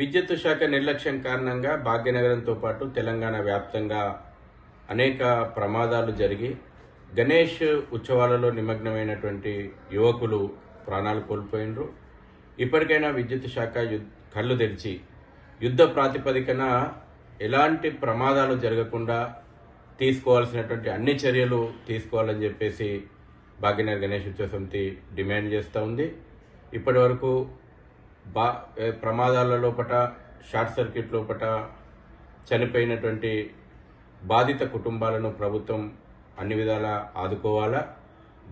విద్యుత్ శాఖ నిర్లక్ష్యం కారణంగా భాగ్యనగరంతో పాటు తెలంగాణ వ్యాప్తంగా అనేక ప్రమాదాలు జరిగి గణేష్ ఉత్సవాలలో నిమగ్నమైనటువంటి యువకులు ప్రాణాలు కోల్పోయినరు ఇప్పటికైనా విద్యుత్ శాఖ కళ్ళు తెరిచి యుద్ధ ప్రాతిపదికన ఎలాంటి ప్రమాదాలు జరగకుండా తీసుకోవాల్సినటువంటి అన్ని చర్యలు తీసుకోవాలని చెప్పేసి భాగ్యనగర్ గణేష్ ఉత్సవ సమితి డిమాండ్ చేస్తూ ఉంది. ఇప్పటి వరకు బా ప్రమాదాల లోపట షార్ట్ సర్క్యూట్ లోపట చనిపోయినటువంటి బాధిత కుటుంబాలను ప్రభుత్వం అన్ని విధాలా ఆదుకోవాలా?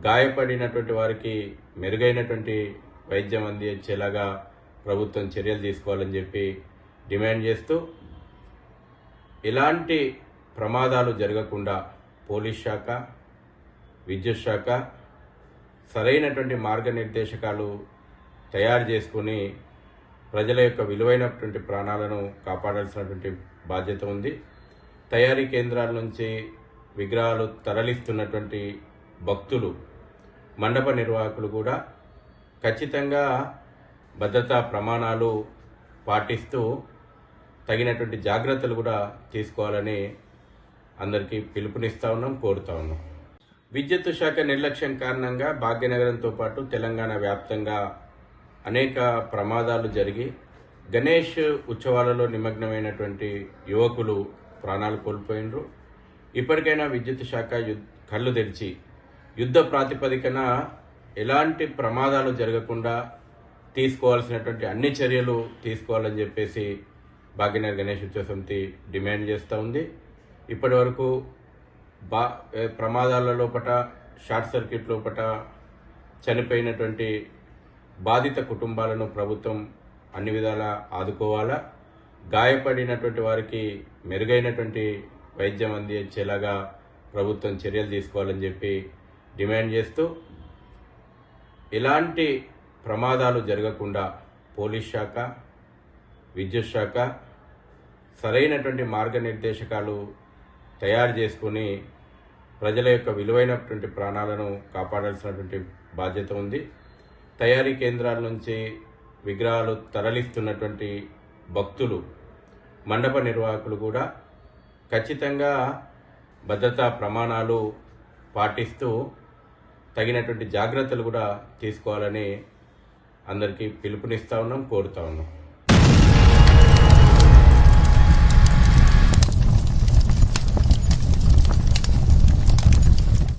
గాయపడినటువంటి వారికి మెరుగైనటువంటి వైద్యం అందించేలాగా ప్రభుత్వం చర్యలు తీసుకోవాలని చెప్పి డిమాండ్ చేస్తూ ఎలాంటి ప్రమాదాలు జరగకుండా పోలీస్ శాఖ విద్యుత్ శాఖ సరైనటువంటి మార్గనిర్దేశకాలు తయారు చేసుకుని ప్రజల యొక్క విలువైనటువంటి ప్రాణాలను కాపాడాల్సినటువంటి బాధ్యత ఉంది. తయారీ కేంద్రాల నుంచి విగ్రహాలు తరలిస్తున్నటువంటి భక్తులు మండప నిర్వాహకులు కూడా ఖచ్చితంగా భద్రతా ప్రమాణాలు పాటిస్తూ తగినటువంటి జాగ్రత్తలు కూడా తీసుకోవాలని అందరికీ పిలుపునిస్తా ఉన్నాం కోరుతా ఉన్నాం. విద్యుత్ శాఖ నిర్లక్ష్యం కారణంగా భాగ్యనగరంతో పాటు తెలంగాణ వ్యాప్తంగా అనేక ప్రమాదాలు జరిగి గణేష్ ఉత్సవాలలో నిమగ్నమైనటువంటి యువకులు ప్రాణాలు కోల్పోయినరు. ఇప్పటికైనా విద్యుత్ శాఖ యుద్- కళ్ళు తెరిచి యుద్ధ ప్రాతిపదికన ఎలాంటి ప్రమాదాలు జరగకుండా తీసుకోవాల్సినటువంటి అన్ని చర్యలు తీసుకోవాలని చెప్పేసి భాగ్యనగర్ గణేష్ ఉత్సవ సమితి డిమాండ్ చేస్తూ ఉంది. ఇప్పటి వరకు బా ప్రమాదాల లోపట షార్ట్ సర్క్యూట్ లోపట చనిపోయినటువంటి బాధిత కుటుంబాలను ప్రభుత్వం అన్ని విధాలా ఆదుకోవాలా? గాయపడినటువంటి వారికి మెరుగైనటువంటి వైద్యం అందించేలాగా ప్రభుత్వం చర్యలు తీసుకోవాలని చెప్పి డిమాండ్ చేస్తూ ఎలాంటి ప్రమాదాలు జరగకుండా పోలీస్ శాఖ విద్యుత్ శాఖ సరైనటువంటి మార్గనిర్దేశకాలు తయారు చేసుకుని ప్రజల యొక్క విలువైనటువంటి ప్రాణాలను కాపాడాల్సినటువంటి బాధ్యత ఉంది. తయారీ కేంద్రాల నుంచి విగ్రహాలు తరలిస్తున్నటువంటి భక్తులు మండప నిర్వాహకులు కూడా ఖచ్చితంగా భద్రతా ప్రమాణాలు పాటిస్తూ తగినటువంటి జాగ్రత్తలు కూడా తీసుకోవాలని అందరికీ పిలుపునిస్తా ఉన్నాం కోరుతా ఉన్నాం.